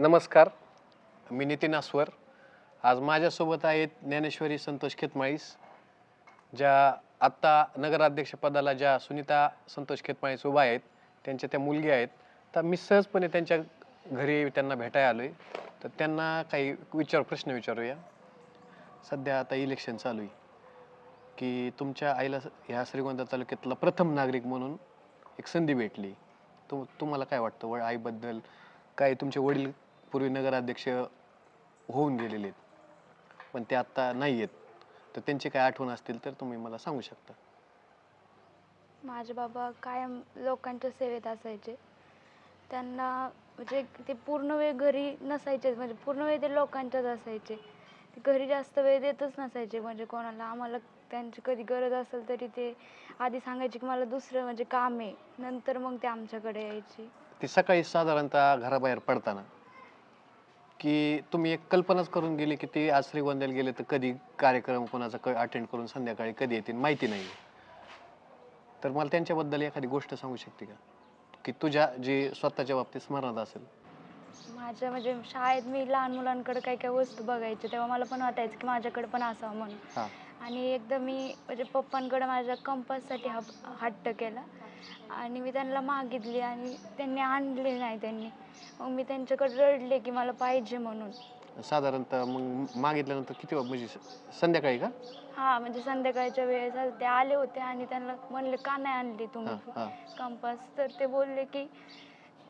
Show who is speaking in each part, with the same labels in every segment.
Speaker 1: नमस्कार मी नितीन आस्वर आज माझ्यासोबत आहेत ज्ञानेश्वरी संतोष खेतमाळीस ज्या आत्ता नगराध्यक्षपदाला ज्या सुनीता संतोष खेतमाळीस उभा आहेत त्यांच्या त्या मुलगी आहेत. तर मी सहजपणे त्यांच्या घरी त्यांना भेटायला आलो आहे तर त्यांना काही विचार प्रश्न विचारूया. सध्या आता इलेक्शन चालू आहे. की तुमच्या आईला ह्या श्रीगोंदा तालुक्यातला प्रथम नागरिक म्हणून एक संधी भेटली. तुम तुम्हाला काय वाटतं? व आईबद्दल काय तुमचे वडील पूर्वी नगराध्यक्ष होऊन गेलेले आहेत पण ते आत्ता नाही आहेत. तर त्यांची काय आठवण असतील तर तुम्ही मला सांगू शकता.
Speaker 2: माझे बाबा कायम लोकांच्या सेवेत असायचे. त्यांना म्हणजे ते पूर्ण वेळ घरी नसायचे म्हणजे पूर्ण वेळ ते लोकांच्याच असायचे. ते घरी जास्त वेळ देतच नसायचे म्हणजे कोणाला आम्हाला त्यांची कधी गरज असेल तरी ते आधी सांगायचे की मला दुसरं म्हणजे काम आहे. नंतर मग ते आमच्याकडे यायचे.
Speaker 1: ती सकाळी साधारणतः घराबाहेर पडताना की तुम्ही एक कल्पनाच करून गेली की ते आज श्रीगोंद्याला गेले तर कधी कार्यक्रम कोणाचा अटेंड करून संध्याकाळी कधी येतील माहिती नाही तर मला त्यांच्याबद्दल एखादी गोष्ट सांगू शकते का? की तुझ्या जी स्वतःच्या बाबतीत स्मरणात असेल.
Speaker 2: माझ्या म्हणजे शाळेत मी लहान मुलांकडे काही काही वस्तू बघायचे तेव्हा मला पण वाटायचं की माझ्याकडे पण असावं म्हणून. आणि एकदा मी म्हणजे पप्पांकडे माझ्या कंपाससाठी हा हट्ट केला. आणि मी त्यांना मागितली आणि त्यांनी आणले नाही त्यांनी. मग मी त्यांच्याकडे रडले की मला पाहिजे म्हणून.
Speaker 1: साधारणतः मग मागितल्यानंतर किती वा- म्हणजे स- संध्याकाळी का?
Speaker 2: हा म्हणजे संध्याकाळच्या वेळेस ते आले होते आणि त्यांना म्हणले का नाही आणली
Speaker 1: हां
Speaker 2: तुम्ही कंपास? तर ते बोलले की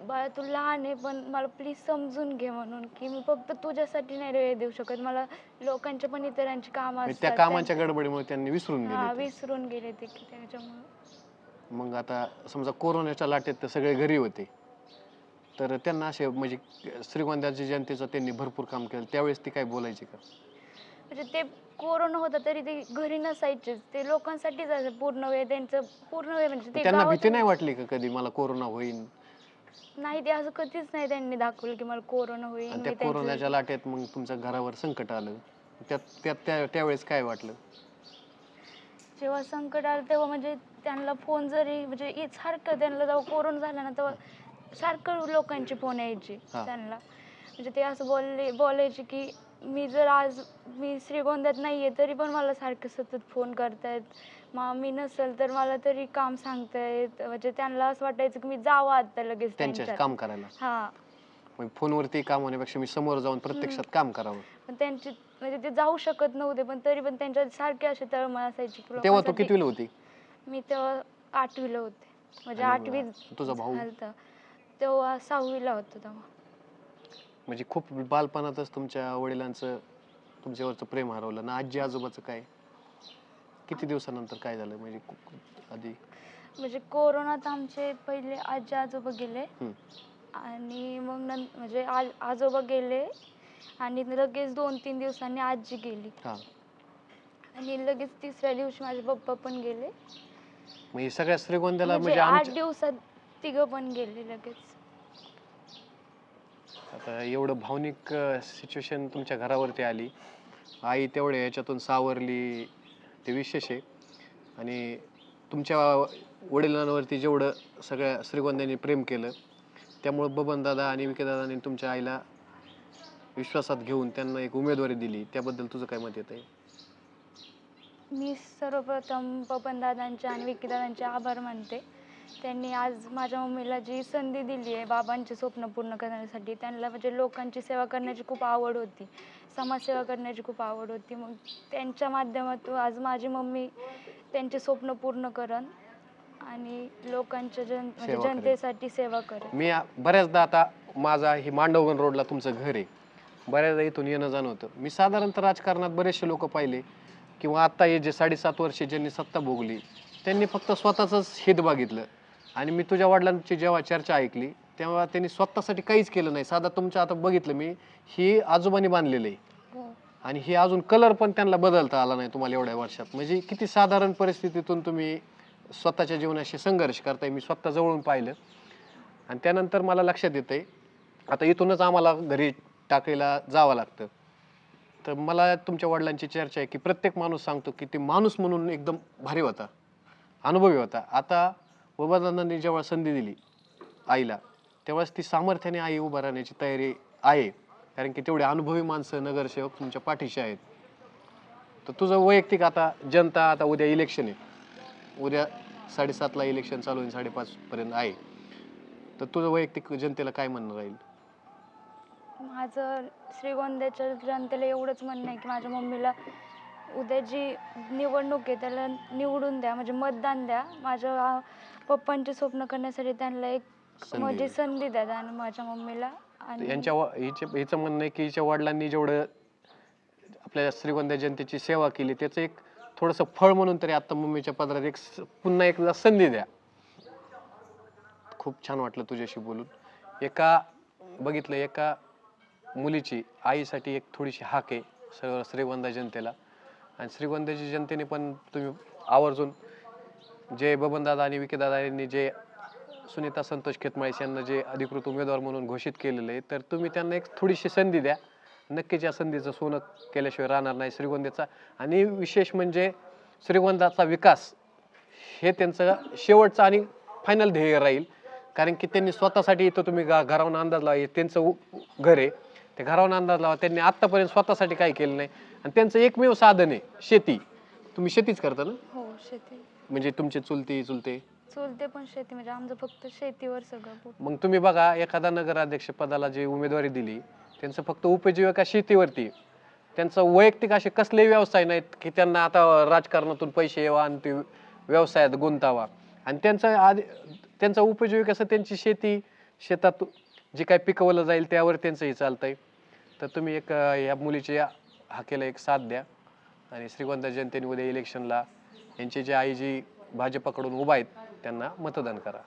Speaker 2: बाळा तू लहान आहे पण मला प्लीज समजून घे म्हणून की मी फक्त तुझ्यासाठी नाही वेळ देऊ शकत. मला लोकांच्या पण इतरांची कामं
Speaker 1: म्हणजे
Speaker 2: असतात
Speaker 1: त्या कामाच्या गडबडीमुळे त्यांनी विसरून
Speaker 2: हा
Speaker 1: गेले ते.
Speaker 2: विसरून गेले ते की त्याच्यामुळे.
Speaker 1: मग आता समजा कोरोनाच्या लाटेत तर सगळे घरी होते. तर त्यांना असे म्हणजे श्रीगोंद्याच्या जनतेचं त्यांनी भरपूर काम केलं. त्यावेळेस ती काय बोलायची का?
Speaker 2: म्हणजे ते कोरोना होता तरी ते घरी नसायचेच ते लोकांसाठीच असायचे पूर्ण वेळ त्यांचं पूर्ण वेळ म्हणजे ते
Speaker 1: त्यांना भीती
Speaker 2: गावातून-
Speaker 1: नाही वाटली का कधी मला कोरोना होईल
Speaker 2: नाही ते असं कधीच नाही त्यांनी दाखवलं की मला कोरोना होईल
Speaker 1: आणि
Speaker 2: मी
Speaker 1: त्या
Speaker 2: त्यांचं-
Speaker 1: कोरोनाच्या लाटेत मग तुमच्या घरावर संकट आलं. त्यात त्यात त्या त्यावेळेस काय वाटलं?
Speaker 2: जेव्हा संकट आलं तेव्हा म्हणजे त्यांना फोन जरी म्हणजे इ- सारखं त्यांना जेव्हा कोरोना झाला ना तेव्हा सारखं लोकांचे फोन यायचे
Speaker 1: हा.
Speaker 2: त्यांना. म्हणजे ते असं बोलले बोलायचे की मी जर आज मी श्रीगोंद्यात नाही आहे तरी पण मला सारखं सतत फोन करतायत. मग मी नसेल तर मला तरी काम सांगतायत. म्हणजे त्यांना असं वाटायचं की मी जावं आता लगेच
Speaker 1: त्यांच्या
Speaker 2: त्यांच्यात.
Speaker 1: काम करायला.
Speaker 2: हा.
Speaker 1: मग फोनवरती काम होण्यापेक्षा मी समोर जाऊन प्रत्यक्षात काम करावं.
Speaker 2: पण त्यांची म्हणजे ते जाऊ शकत नव्हते पण तरी पण त्यांच्या सारखे असे तळमळ असायची की
Speaker 1: तेव्हा तू
Speaker 2: लोकांसाठी-
Speaker 1: कितवीला होती?
Speaker 2: मी तेव्हा आठवीला होते. म्हणजे
Speaker 1: आणि
Speaker 2: आठवी
Speaker 1: तुझा भाऊ?
Speaker 2: झालतं. तेव्हा सहावीला होतो तेव्हा.
Speaker 1: म्हणजे खूप बालपणातच तुमच्या वडिलांचं तुमच्यावरचं प्रेम हरवलं. ना आजी आजोबाचं काय? किती दिवसानंतर काय झालं? म्हणजे आधी?
Speaker 2: म्हणजे कोरोनात आमचे पहिले आजी आजोबा गेले.
Speaker 1: हम्म.
Speaker 2: आणि मग नं म्हणजे आ- आजोबा गेले. आणि लगेच दोन तीन दिवसांनी आजी गेली.
Speaker 1: हा.
Speaker 2: आणि लगेच तिसऱ्या दिवशी माझे पप्पा पण गेले.
Speaker 1: हे सगळ्या श्रीगोंद्याला
Speaker 2: म्हणजे
Speaker 1: म्हणजे
Speaker 2: आठ
Speaker 1: आमच्या
Speaker 2: दिवसात तिघं पण गेले लगेच.
Speaker 1: आता एवढं भावनिक सिच्युएशन तुमच्या घरावरती आली. आई तेवढ्या याच्यातून सावरली ते विशेष आहे. आणि तुमच्या वडिलांवरती जेवढं सगळ्या श्रीगोंद्यांनी प्रेम केलं त्यामुळं बबन दादा आणि विकेदादांनी तुमच्या आईला विश्वासात घेऊन त्यांना एक उमेदवारी दिली. त्याबद्दल तुझं काय मत येत आहे
Speaker 2: मी सर्वप्रथम पपनदादांचे आणि विकीदादांचे आभार मानते. त्यांनी आज माझ्या मम्मीला जी संधी दिली आहे बाबांचे स्वप्न पूर्ण करण्यासाठी त्यांना म्हणजे लोकांची सेवा करण्याची खूप आवड होती. समाजसेवा करण्याची खूप आवड होती. मग त्यांच्या माध्यमातून आज माझी मम्मी त्यांचे स्वप्न पूर्ण करन आणि लोकांच्या जन म्हणजे
Speaker 1: सेवा.
Speaker 2: जनतेसाठी सेवा करेन.
Speaker 1: मी आ- बऱ्याचदा आता माझा ही मांडवगण रोडला तुमचं घर आहे. बऱ्याचदा इथून येणं जाणं होतं मी साधारणतः राजकारणात बरेचसे लोक पाहिले किंवा आता हे जे साडेसात वर्षे ज्यांनी सत्ता भोगली त्यांनी फक्त स्वतःच हित बघितलं. आणि मी तुझ्या वडिलांची जेव्हा चर्चा ऐकली तेव्हा त्यांनी स्वतःसाठी काहीच केलं नाही. साधा तुमच्या आता बघितलं मी ही आजोबांनी बांधलेलं. आहे
Speaker 2: हो.
Speaker 1: आणि हे अजून कलर पण त्यांना बदलता आला नाही तुम्हाला एवढ्या वर्षात. म्हणजे किती साधारण परिस्थितीतून तुम्ही स्वतःच्या जीवनाशी संघर्ष करताय मी स्वतः जवळून पाहिलं. आणि त्यानंतर मला लक्षात येतंय आता इथूनच आम्हाला घरी टाकायला जावं लागतं. तर मला तुमच्या वडिलांची चर्चा आहे की प्रत्येक माणूस सांगतो की ते माणूस म्हणून एकदम भारी होता अनुभवी होता. आता बाबादादांनी जेव्हा संधी दिली आईला तेव्हाच ती सामर्थ्याने आई उभा राहण्याची तयारी आहे. कारण की तेवढे अनुभवी माणसं नगरसेवक तुमच्या पाठीशी आहेत. तर तुझं वैयक्तिक आता जनता आता उद्या इलेक्शन आहे. उद्या साडेसातला इलेक्शन चालू होईल साडेपाचपर्यंत आहे. तर तुझं वैयक्तिक जनतेला काय म्हणणं राहील?
Speaker 2: माझं श्रीगोंद्याच्या जनतेला एवढंच म्हणणं आहे की माझ्या मम्मीला उद्या जी निवडणूक आहे त्याला निवडून द्या म्हणजे मतदान द्या. माझ्या पप्पांचे स्वप्न करण्यासाठी त्यांना एक
Speaker 1: संधी
Speaker 2: म्हणजे. संधी द्या आणि माझ्या मम्मीला
Speaker 1: तर
Speaker 2: आणि
Speaker 1: यांच्या वा- हिचे हिचं म्हणणं आहे की हिच्या वडिलांनी जेवढं आपल्या श्रीगोंदा जनतेची सेवा केली त्याचं एक थोडंसं फळ म्हणून तरी आता मम्मीच्या पदरात एक स- पुन्हा एकदा संधी द्या. खूप छान वाटलं तुझ्याशी बोलून. एका बघितलं एका मुलीची आईसाठी एक थोडीशी हाक आहे सर्व श्रीगोंदा जनतेला. आणि श्रीगोंद्याची जनतेने पण तुम्ही आवर्जून जे बबनदादा आणि विकेदादा यांनी जे सुनीता संतोष खेतमाळीस यांना जे अधिकृत उमेदवार म्हणून घोषित केलेलं आहे तर तुम्ही त्यांना एक थोडीशी संधी द्या. नक्कीच या संधीचं सोनं केल्याशिवाय राहणार नाही श्रीगोंद्याचा. आणि विशेष म्हणजे श्रीगोंदाचा विकास हे त्यांचं शेवटचं आणि फायनल ध्येय राहील. कारण की त्यांनी स्वतःसाठी इथं तुम्ही गा घरावून अंदाज लावा त्यांचं घर आहे. ते घरावून अंदाज लावा त्यांनी आत्तापर्यंत स्वतःसाठी काही केलं नाही. आणि त्यांचं एकमेव साधन आहे शेती. तुम्ही शेतीच करता ना?
Speaker 2: हो शेती.
Speaker 1: म्हणजे तुमचे चुलती चुलते
Speaker 2: चुलते पण शेती म्हणजे आमचं फक्त शेतीवर सगळं.
Speaker 1: मग तुम्ही बघा एखादा नगराध्यक्ष पदाला जी उमेदवारी दिली त्यांचं फक्त उपजीविका शेतीवरती आहे. त्यांचं वैयक्तिक असे कसलेही व्यवसाय नाहीत की त्यांना आता राजकारणातून पैसे यावा आणि ते व्यवसायात गुंतावा आणि त्यांचं आधी त्यांचा उपजीविका असं त्यांची शेती शेतात जे काही पिकवलं जाईल त्यावर त्यांचंही चालतंय तर तुम्ही एक अं, या मुलीची हाकेला एक साथ द्या आणि श्रीगोंदा जनतेने उद्या इलेक्शनला यांची जी आई जी भाजपाकडून उभा आहेत त्यांना मतदान करा.